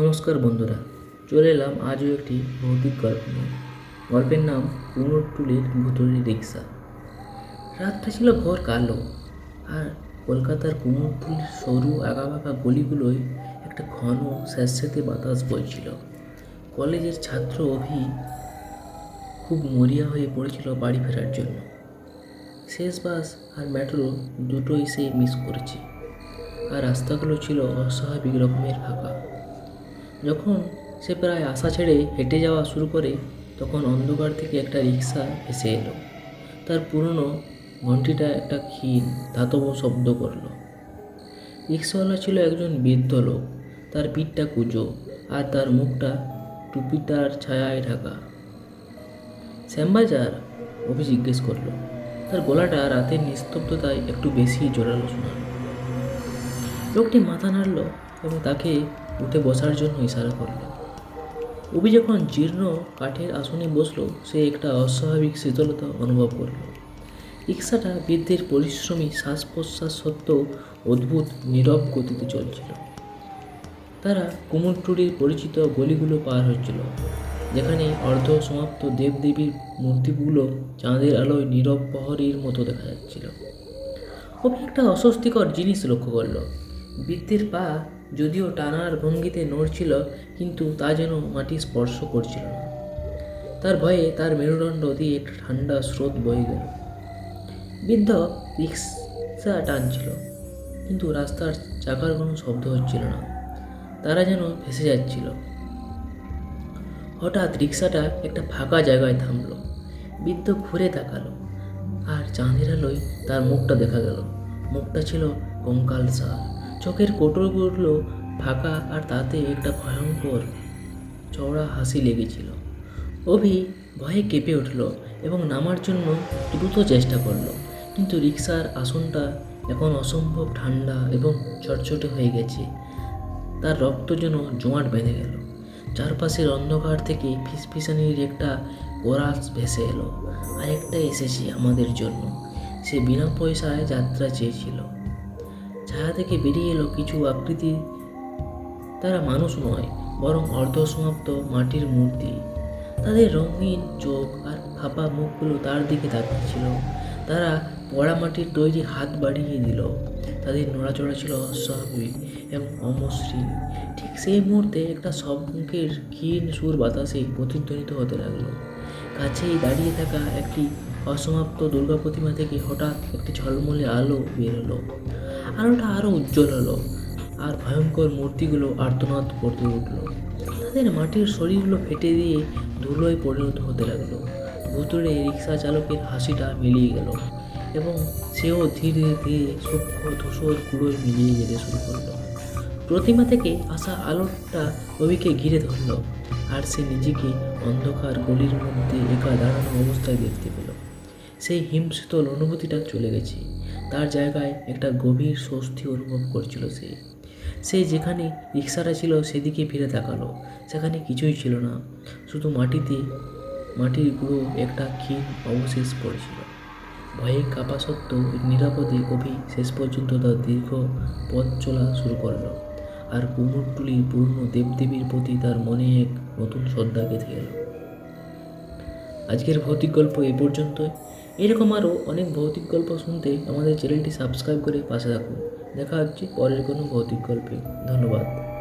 নমস্কার বন্ধুরা, চলে এলাম আজও একটি ভৌতিক গল্প নিয়ে। গল্পের নাম কুমোরটুলির ভুতুড়ি রিক্সা। রাতটা ছিল ঘর কালো, আর কলকাতার কুমোরটুলির সরু আঁকাবাঁকা গলিগুলোয় একটা ঘন স্যাঁতস্যাঁতে বাতাস বইছিল। কলেজের ছাত্র অভি খুব মরিয়া হয়ে পড়েছিল বাড়ি ফেরার জন্য। শেষ বাস আর মেট্রো দুটোই সে মিস করেছে, আর রাস্তাগুলো ছিল অস্বাভাবিক রকমের ফাঁকা। যখন সে প্রায় আশা ছেড়ে হেঁটে যাওয়া শুরু করে, তখন অন্ধকার থেকে একটা রিক্সা এসে এলো। তার পুরনো ঘন্টিটা একটা ক্ষীণ, ধাতব শব্দ করল। রিক্সাওয়ালা ছিল একজন বৃদ্ধ লোক। তার পিঠটা কুজো আর তার মুখটা টুপিটার ছায়ায় ঢাকা। শ্যামবাজার? অভি জিজ্ঞেস করল। তার গলাটা রাতের নিস্তব্ধতায় একটু বেশি জোরালো শোনালো। লোকটি মাথা নাড়ল এবং তাকে উঠে বসার জন্য ইশারা করল। অভি যখন জীর্ণ কাঠের আসনে বসল, সে একটা অস্বাভাবিক শীতলতা অনুভব করল। রিক্সাটা বৃদ্ধের পরিশ্রমী শ্বাস প্রশ্বাস সত্ত্বেও অদ্ভুত, নীরব গতিতে চলছিল। তারা কুমোরটুলির পরিচিত গলিগুলো পার হচ্ছিল, যেখানে অর্ধ সমাপ্ত দেবদেবীর মূর্তিগুলো চাঁদের আলোয় নীরব প্রহরীর মতো দেখা যাচ্ছিল। অভি একটা অস্বস্তিকর জিনিস লক্ষ্য করল। বৃদ্ধের পা যদিও টানার ভঙ্গিতে নড়ছিল, কিন্তু তা যেন মাটি স্পর্শ করছিল না। তার ভয়ে তার মেরুদণ্ড দিয়ে ঠান্ডা স্রোত বয়ে গেল। বৃদ্ধ রিক্সা টানছিল, কিন্তু রাস্তার চাকার কোনো শব্দ হচ্ছিল না। তারা যেন ভেসে যাচ্ছিল। হঠাৎ রিক্সাটা একটা ফাঁকা জায়গায় থামলো। বৃদ্ধ ঘুরে তাকালো, আর চাঁদের আলোয় তার মুখটা দেখা গেল। মুখটা ছিল কঙ্কাল সার। চোখের কোটরগুলো ফাঁকা আর তাতে একটা ভয়ঙ্কর চওড়া হাসি লেগেছিল। অভি ভয়ে কেঁপে উঠল এবং নামার জন্য দ্রুত চেষ্টা করল, কিন্তু রিক্সার আসনটা এখন অসম্ভব ঠান্ডা এবং চটচটে হয়ে গেছে। তার রক্ত যেন জোয়াট বেঁধে গেল। চারপাশের অন্ধকার থেকে ফিসফিসানির একটা কোরাস ভেসে এলো। আরেকটা এসেছে আমাদের জন্য। সে বিনা পয়সায় যাত্রা চেয়েছিল। ছায়া থেকে বেরিয়ে এলো কিছু আকৃতি। তারা মানুষ নয়, বরং অর্ধসমাপ্ত মাটির মূর্তি। তাদের রঙিন চোখ আর ফাঁপা মুখগুলো তার দিকে তাকিয়েছিল। তারা পড়া মাটির তৈরি হাত বাড়িয়ে দিল। তাদের নড়াচড়া ছিল অস্বাভাবিক এবং অমসৃণ। ঠিক সেই মুহূর্তে একটা শঙ্কের ক্ষীণ সুর বাতাসে প্রতিধ্বনিত হতে লাগল। কাছেই দাঁড়িয়ে থাকা একটি অসমাপ্ত দুর্গা প্রতিমা থেকে হঠাৎ একটি ঝলমলে আলো বের হলো আলোটা আরও উজ্জ্বল হলো। আর ভয়ঙ্কর মূর্তিগুলো আর্তনাদ করতে উঠল। তাদের মাটির শরীরগুলো ফেটে দিয়ে ধুলোয় পরিণত হতে লাগল। ভুতুড়ে রিক্সা চালকের হাসিটা মিলিয়ে গেল এবং সেও ধীরে ধীরে সূক্ষ্ম ধূসর কুড়োয় মিলিয়ে যেতে শুরু করল। প্রতিমা থেকে আসা আলোটা রবিকে ঘিরে ধরল আর সে নিজেকে অন্ধকার গলির মধ্যে একা দাঁড়ানো অবস্থায় দেখতে পেল। সেই হিমশীতল অনুভূতিটা চলে গেছে। তার জায়গায় একটা গভীর স্বস্তি অনুভব করছিল সে। সে যেখানে রিক্সাটা ছিল সেদিকে ফিরে তাকালো। সেখানে কিছুই ছিল না। শুধু মাটিতে, মাটির গুঁড়ো একটা ক্ষীণ অবশেষ পড়েছিল। ভয়ে কাপা সত্ত্বেও নিরাপদে কবি শেষ পর্যন্ত তার দীর্ঘ পথ চলা শুরু করল। আর কুমোরটুলির পুরনো দেবদেবীর প্রতি তার মনে এক নতুন শ্রদ্ধা গেঁথে গেল। আজকের ভৌতিক গল্প এ পর্যন্তই। এরকম আরও অনেক ভৌতিক গল্প শুনতে আমাদের চ্যানেলটি সাবস্ক্রাইব করে পাশে রাখুন দেখা হচ্ছে পরের কোনো ভৌতিক গল্পে। ধন্যবাদ।